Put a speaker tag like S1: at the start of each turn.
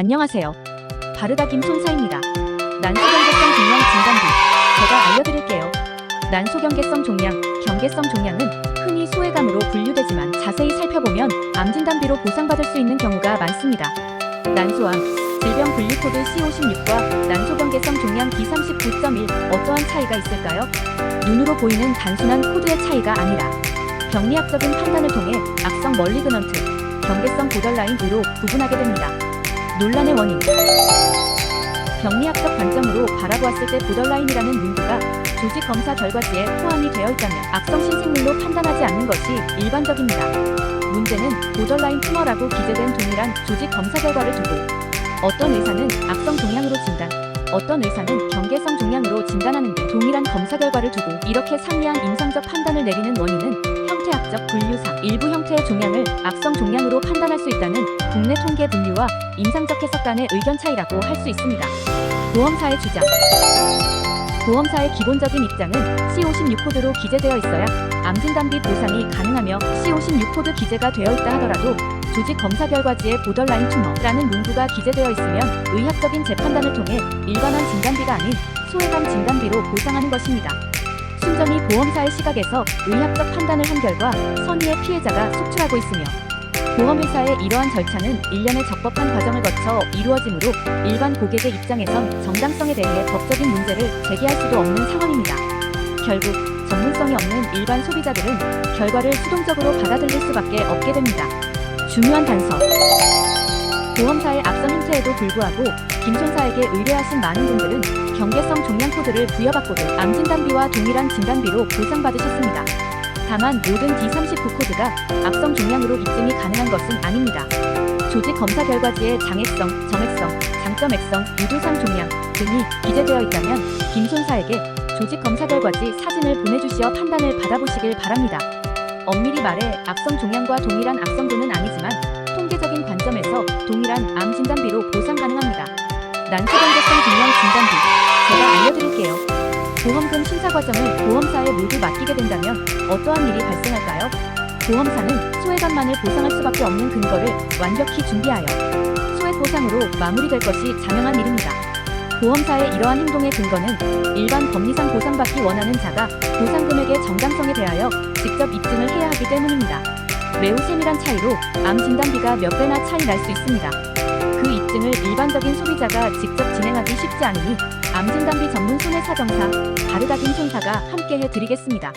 S1: 안녕하세요. 바르다 김 손사입니다. 난소경계성 종양 진단비 제가 알려드릴게요. 난소경계성 종양, 경계성 종양은 흔히 소외감으로 분류되지만 자세히 살펴보면 암 진단비로 보상받을 수 있는 경우가 많습니다. 난소암, 질병 분류 코드 C56과 난소경계성 종양 D39.1 어떠한 차이가 있을까요? 눈으로 보이는 단순한 코드의 차이가 아니라 병리학적인 판단을 통해 악성 멀리그넌트, 경계성 보더라인 으로 구분하게 됩니다. 논란의 원인 병리학적 관점으로 바라보았을 때 보더라인이라는 문구가 조직 검사 결과지에 포함이 되어 있다면 악성 신생물로 판단하지 않는 것이 일반적입니다. 문제는 보더라인 튜머라고 기재된 동일한 조직 검사 결과를 두고 어떤 의사는 악성 종양으로 진단, 어떤 의사는 경계성 종양으로 진단하는데 동일한 검사 결과를 두고 이렇게 상이한 임상적 판단을 내리는 원인은 분류상 일부 형태의 종양을 악성 종양으로 판단할 수 있다는 국내 통계 분류와 임상적 해석 간의 의견 차이라고 할 수 있습니다. 보험사의 주장 보험사의 기본적인 입장은 C56 코드로 기재되어 있어야 암 진단 비 보상이 가능하며 C56 코드 기재가 되어 있다 하더라도 조직 검사 결과지에 보더라인 튜머라는 문구가 기재되어 있으면 의학적인 재판단을 통해 일반한 진단비가 아닌 소외감 진단비로 보상하는 것입니다. 순전히 보험사의 시각에서 의학적 판단을 한 결과 선의의 피해자가 속출하고 있으며 보험회사의 이러한 절차는 일련의 적법한 과정을 거쳐 이루어지므로 일반 고객의 입장에선 정당성에 대해 법적인 문제를 제기할 수도 없는 상황입니다. 결국 전문성이 없는 일반 소비자들은 결과를 수동적으로 받아들일 수밖에 없게 됩니다. 중요한 단서 보험사의 악성 행태에도 불구하고 김손사에게 의뢰하신 많은 분들은 경계성 종양 코드를 부여받고도 암 진단비와 동일한 진단비로 보상받으셨습니다. 다만 모든 D39 코드가 악성 종양으로 입증이 가능한 것은 아닙니다. 조직 검사 결과지에 장액성, 점액성, 장점액성, 유두상 종양 등이 기재되어 있다면 김손사에게 조직 검사 결과지 사진을 보내주시어 판단을 받아보시길 바랍니다. 엄밀히 말해 악성 종양과 동일한 악성도는 아니지만 관점에서 동일한 암 진단비로 보상 가능합니다. 난소경계성 종양 진단비 제가 알려드릴게요. 보험금 심사 과정을 보험사에 모두 맡기게 된다면 어떠한 일이 발생할까요? 보험사는 소외감만을 보상할 수밖에 없는 근거를 완벽히 준비하여 소액 보상으로 마무리될 것이 자명한 일입니다. 보험사의 이러한 행동의 근거는 일반 법리상 보상받기 원하는 자가 보상 금액의 정당성에 대하여 직접 입증을 해야 하기 때문입니다. 매우 세밀한 차이로 암 진단비가 몇 배나 차이 날 수 있습니다. 그 입증을 일반적인 소비자가 직접 진행하기 쉽지 않으니 암 진단비 전문 손해사정사 바르다김 손사가 함께 해드리겠습니다.